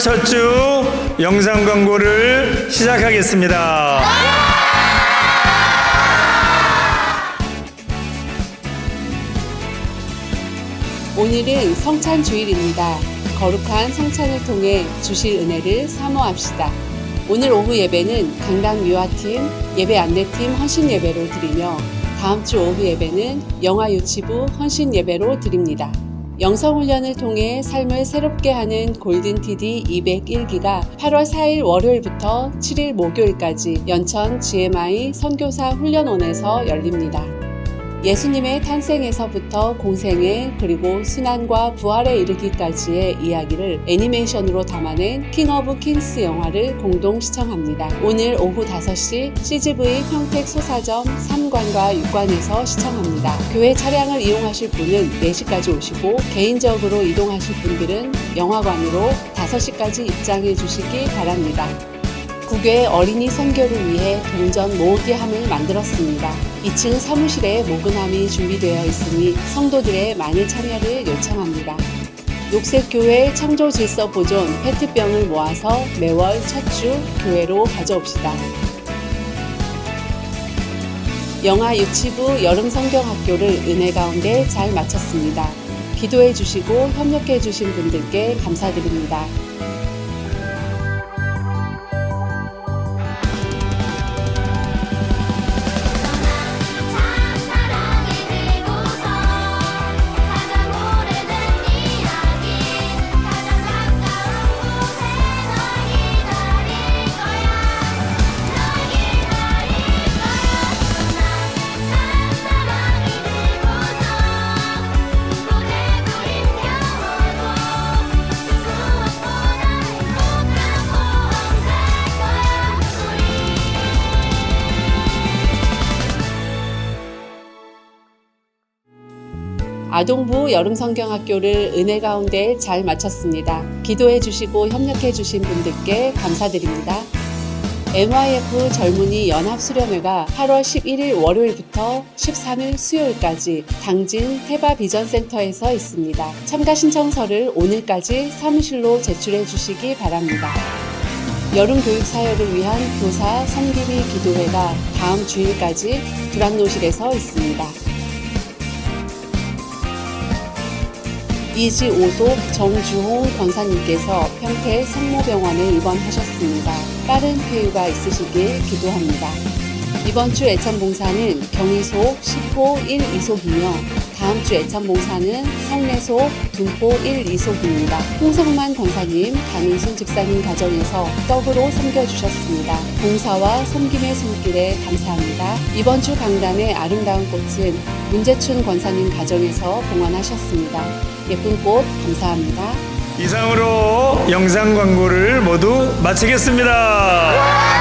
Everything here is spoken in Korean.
첫 주 영상 광고를 시작하겠습니다. 오늘은 성찬 주일입니다. 거룩한 성찬을 통해 주실 은혜를 사모합시다. 오늘 오후 예배는 강당 유아팀, 예배 안내팀 헌신 예배로 드리며 다음 주 오후 예배는 영화 유치부 헌신 예배로 드립니다. 영성훈련을 통해 삶을 새롭게 하는 골든 TD 201기가 8월 4일 월요일부터 7일 목요일까지 연천 GMI 선교사 훈련원에서 열립니다. 예수님의 탄생에서부터 공생애 그리고 순환과 부활에 이르기까지의 이야기를 애니메이션으로 담아낸 킹 오브 킹스 영화를 공동 시청합니다. 오늘 오후 5시 CGV 평택 소사점 3관과 6관에서 시청합니다. 교회 차량을 이용하실 분은 4시까지 오시고 개인적으로 이동하실 분들은 영화관으로 5시까지 입장해 주시기 바랍니다. 국외 어린이 선교를 위해 동전 모으기함을 만들었습니다. 2층 사무실에 모금함이 준비되어 있으니 성도들의 많은 참여를 요청합니다. 녹색교회 창조질서 보존 페트병을 모아서 매월 첫 주 교회로 가져옵시다. 영아 유치부 여름 성경학교를 은혜 가운데 잘 마쳤습니다. 기도해 주시고 협력해 주신 분들께 감사드립니다. 아동부 여름성경학교를 은혜 가운데 잘 마쳤습니다. 기도해 주시고 협력해 주신 분들께 감사드립니다. NYF 젊은이 연합수련회가 8월 11일 월요일부터 13일 수요일까지 당진 태바 비전센터에서 있습니다. 참가 신청서를 오늘까지 사무실로 제출해 주시기 바랍니다. 여름 교육 사역을 위한 교사 성기비 기도회가 다음 주일까지 두란노실에서 있습니다. 이지 오속 정주홍 권사님께서 평택 성모병원에 입원하셨습니다. 빠른 쾌유가 있으시길 기도합니다. 이번 주 애참봉사는 경의속 10호 1, 2속이며 다음 주 애참봉사는 성내속 둔포 1, 2속입니다. 홍성만 권사님, 강인순 집사님 가정에서 떡으로 섬겨주셨습니다. 봉사와 섬김의 손길에 감사합니다. 이번 주 강단의 아름다운 꽃은 문재춘 권사님 가정에서 봉헌하셨습니다. 예쁜 꽃 감사합니다. 이상으로 영상 광고를 모두 마치겠습니다.